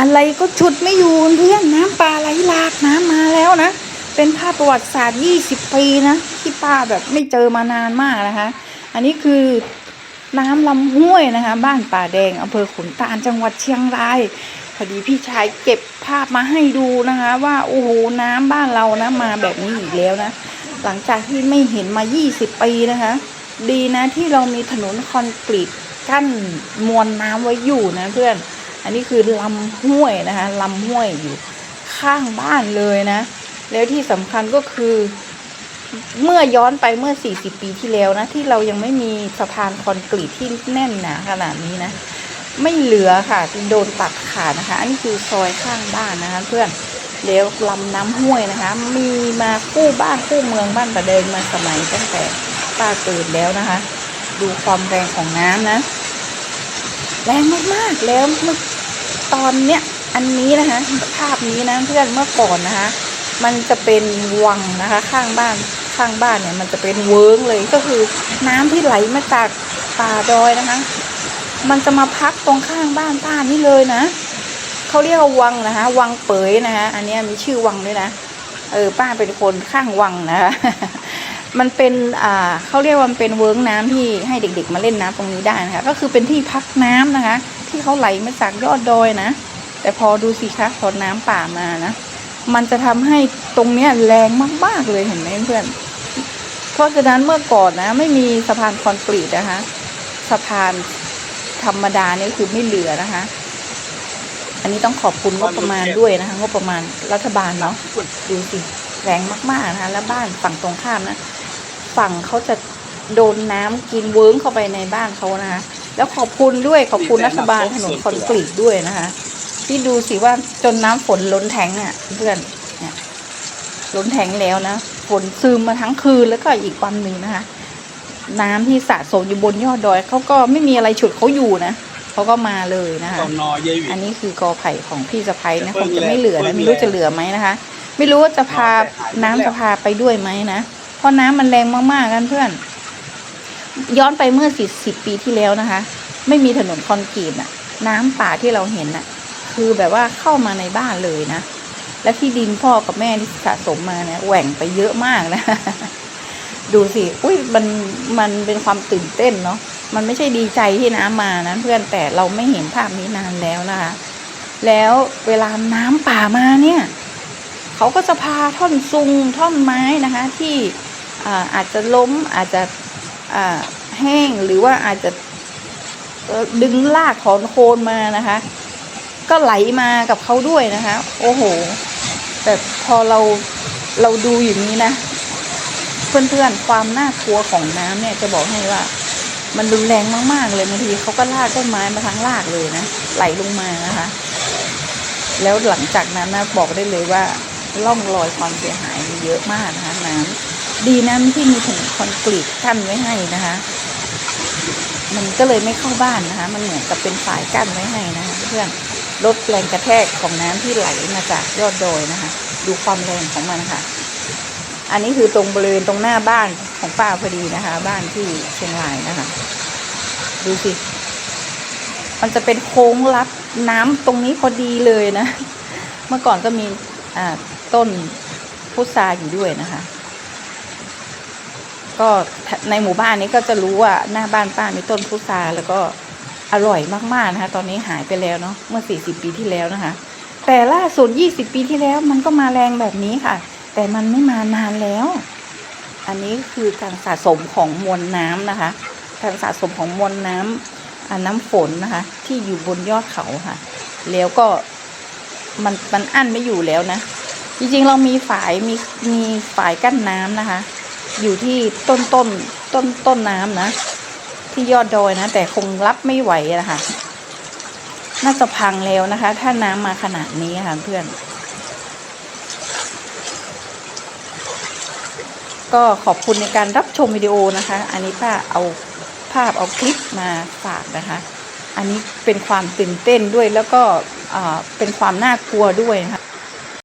อะไรก็ชุดไม่อยู่เพื่อนน้ำปลาไหลหลากน้ำมาแล้วนะ เป็นภาพประวัติศาสตร์ 20 ปีนะ ที่ป้าแบบไม่เจอมานานมากนะคะ อันนี้คือน้ำลำห้วยนะคะ บ้านป่าแดงอำเภอขุนตาลจังหวัดเชียงรายพอดีพี่ชายเก็บภาพมาให้ดูนะคะ ว่าโอ้โหน้ำบ้านเรานะมาแบบนี้อีกแล้วนะ หลังจากที่ไม่เห็นมา 20 ปีนะคะ ดีนะที่เรามีถนนคอนกรีตกั้นมวลน้ำไว้อยู่นะเพื่อน อันนี้คือลำห้วยนะคะลำห้วยอยู่ข้างบ้านเลยนะ แล้วที่สำคัญก็คือ เมื่อย้อนไปเมื่อ 40 ปีที่แล้วนะ ที่เรายังไม่มีสะพานคอนกรีตที่แน่นหนาขนาดนี้นะ ไม่เหลือค่ะโดนตัดขาดนะคะ อันนี้คือซอยข้างบ้านนะคะ เพื่อนแล้วลำน้ำห้วยนะคะ มีมาคู่บ้านคู่เมืองบ้านประเดินมาสมัยตั้งแต่ป้าเกิดแล้วนะคะ ดูความแรงของน้ำนะ แรงมากๆแล้วเมื่อตอนเนี้ยอันนี้นะคะภาพนี้นะเพื่อนเมื่อก่อนนะคะ มันจะเป็นวังนะคะ ข้างบ้านข้างบ้านเนี่ย มันจะเป็นเวิ้งเลยก็คือ น้ำที่ไหลมาจากป่าดอยนะคะ มันจะมาพักตรงข้างบ้านป้านี่เลยนะเขาเรียกว่าวังนะคะวังเปยนะคะอันนี้มีชื่อวังด้วยนะเออป้าเป็นคนข้างวังนะคะ มันเป็นอ่าเขาเรียกว่ามันเป็นเวิ้งน้ำที่ให้เด็ก ๆ มาเล่นน้ำตรงนี้ได้นะคะ ก็คือเป็นที่พักน้ำนะคะ ที่เขาไหลมาจากยอดดอยนะ แต่พอดูสิคะพอน้ำป่ามานะ มันจะทำให้ตรงเนี้ยแรงมากๆเลยเห็นไหมเพื่อน เพราะฉะนั้นเมื่อก่อนนะ ไม่มีสะพานคอนกรีตนะคะ สะพานธรรมดานี่คือไม่เหลือนะคะ อันนี้ต้องขอบคุณงบประมาณด้วยนะคะ งบประมาณรัฐบาลเนาะดูสิแรงมากๆนะคะ แล้วบ้านฝั่งตรงข้ามนะ ฝั่งเขาจะโดนน้ำกินเวิ้งเข้าไปในบ้านเขานะคะ แล้วขอบคุณด้วยขอบคุณรัฐบาลถนนคอนกรีตด้วยนะคะ ที่ดูสิว่าจนน้ำฝนล้นแทงอะเพื่อนเนี่ยล้นแทงแล้วนะฝนซึมมาทั้งคืนแล้วก็อีกวันหนึ่งนะคะ น้ำที่สะสมอยู่บนยอดดอยเขาก็ไม่มีอะไรฉุดเขาอยู่นะเขาก็มาเลยนะคะตอนนอเยวิอันนี้คือกอไผ่ของพี่สะพ้ยนะคงจะไม่เหลือนะไม่รู้จะเหลือไหมนะคะ ไม่รู้ว่าจะพาน้ำจะพาไปด้วยไหมนะ เพราะน้ำมันแรงมากๆกันเพื่อน ย้อนไปเมื่อสิสิบปีที่แล้วนะคะ ไม่มีถนนคอนกรีตน่ะน้ำป่าที่เราเห็นน่ะคือแบบว่าเข้ามาในบ้านเลยนะ และที่ดินพ่อกับแม่ที่สะสมมาเนี่ยแหว่งไปเยอะมากนะ ดูสิ อุ้ยมันมันเป็นความตื่นเต้นเนาะ มันไม่ใช่ดีใจที่น้ำมานะเพื่อนแต่เราไม่เห็นภาพนี้นานแล้วนะคะ แล้วเวลาน้ำป่ามาเนี่ย เขาก็จะพาท่อนซุงท่อนไม้นะคะ ที่ อาจจะล้มอาจจะแห้งหรือว่าอาจจะดึงลากถอนโคนมานะคะ ก็ไหลมากับเขาด้วยนะคะ โอ้โห แต่พอเราเราดูอย่างนี้นะ เพื่อนๆความน่ากลัวของน้ำเนี่ยจะบอกให้ว่า มันรุนแรงมากๆเลยบางทีเขาก็ลากต้นไม้มาทั้งลากเลยนะไหลลงมานะคะ แล้วหลังจากนั้นนะบอกได้เลยว่าร่องรอยความเสียหายมีเยอะมากนะคะน้ำ ดีนะที่มีถนนคอนกรีตกั้นไว้ให้นะคะ มันก็เลยไม่เข้าบ้านนะคะ มันเหมือนกับเป็นฝายกั้นไว้ให้นะคะเพื่อนลดแรงกระแทกของน้ำที่ไหลมาจากยอดดอยนะคะ ดูความแรงของมันค่ะ อันนี้คือตรงบริเวณตรงหน้าบ้านของป้าพอดีนะคะ บ้านที่เชียงรายนะคะ ดูสิ มันจะเป็นโค้งลัดน้ำตรงนี้พอดีเลยนะ เมื่อก่อนก็มีต้นพุทราอยู่ด้วยนะคะ ก็ในหมู่บ้านนี้ก็จะรู้ว่าหน้าบ้านป้ามีต้นพุทราแล้วก็อร่อยมากๆนะคะ ตอนนี้หายไปแล้วเนาะเมื่อ 40 ปีที่แล้วนะคะ แต่ล่าสุด 20 ปีที่แล้วมันก็มาแรงแบบนี้ค่ะ แต่มันไม่มานานแล้ว อันนี้คือการสะสมของมวลน้ำนะคะ การสะสมของมวลน้ำอ่าน้ำฝนนะคะ ที่อยู่บนยอดเขาค่ะ แล้วก็มันมันอั้นไม่อยู่แล้วนะ จริงๆเรามีฝายมีมีฝายกั้นน้ำนะคะ อยู่ที่ต้นต้นต้นต้นน้ำนะ ที่ยอดดอยนะ แต่คงรับไม่ไหวนะคะน่าจะพังแล้วนะคะ ถ้าน้ำมาขนาดนี้ค่ะเพื่อน ก็ขอบคุณในการรับชมวิดีโอนะคะ อันนี้ป้าเอาภาพเอาคลิปมาฝากนะคะ อันนี้เป็นความตื่นเต้นด้วยแล้วก็เป็นความน่ากลัวด้วยนะคะ